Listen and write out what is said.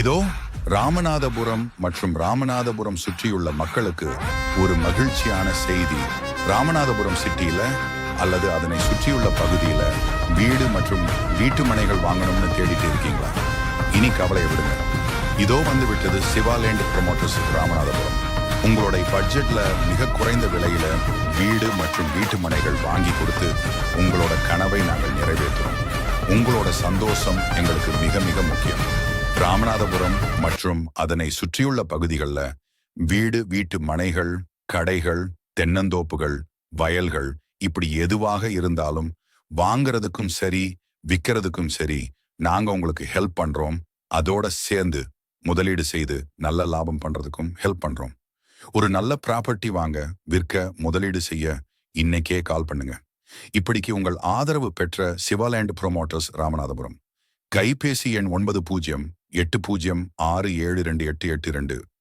இதோ ராமநாதபுரம் மற்றும் ராமநாதபுரம் சுற்றியுள்ள மக்களுக்கு ஒரு மகிழ்ச்சியான செய்தி. ராமநாதபுரம் சிட்டியில அல்லது அதனை சுற்றியுள்ள பகுதியில வீடு மற்றும் வீட்டு மனைகள் வாங்கணும்னு தேடிட்டு இருக்கீங்களா? இனி கவலையை விடுங்க. இதோ வந்து விட்டது சிவாலேண்ட் ப்ரொமோட்டர்ஸ் ராமநாதபுரம். உங்களுடைய பட்ஜெட்ல மிக குறைந்த விலையில வீடு மற்றும் வீட்டு மனைகள் வாங்கி கொடுத்து உங்களோட கனவை நாங்கள் நிறைவேற்றுறோம். உங்களோட சந்தோஷம் எங்களுக்கு மிக மிக முக்கியம். ராமநாதபுரம் மற்றும் அதனை சுற்றியுள்ள பகுதிகளில் வீடு வீட்டு மனைகள் கடைகள் தென்னந்தோப்புகள் வயல்கள் இப்படி எதுவாக இருந்தாலும் வாங்கிறதுக்கும் சரி விற்கிறதுக்கும் சரி நாங்க உங்களுக்கு ஹெல்ப் பண்றோம். அதோட சேர்ந்து முதலீடு செய்து நல்ல லாபம் பண்றதுக்கும் ஹெல்ப் பண்றோம். ஒரு நல்ல ப்ராப்பர்ட்டி வாங்க விற்க முதலீடு செய்ய இன்னைக்கே கால் பண்ணுங்க. இப்படிக்கு உங்கள் ஆதரவு பெற்ற சிவாலேண்ட் ப்ரொமோட்டர்ஸ் ராமநாதபுரம். கைபேசி எண் ஒன்பது பூஜ்ஜியம் எட்டு பூஜ்ஜியம் ஆறு ஏழு ரெண்டு எட்டு எட்டு ரெண்டு.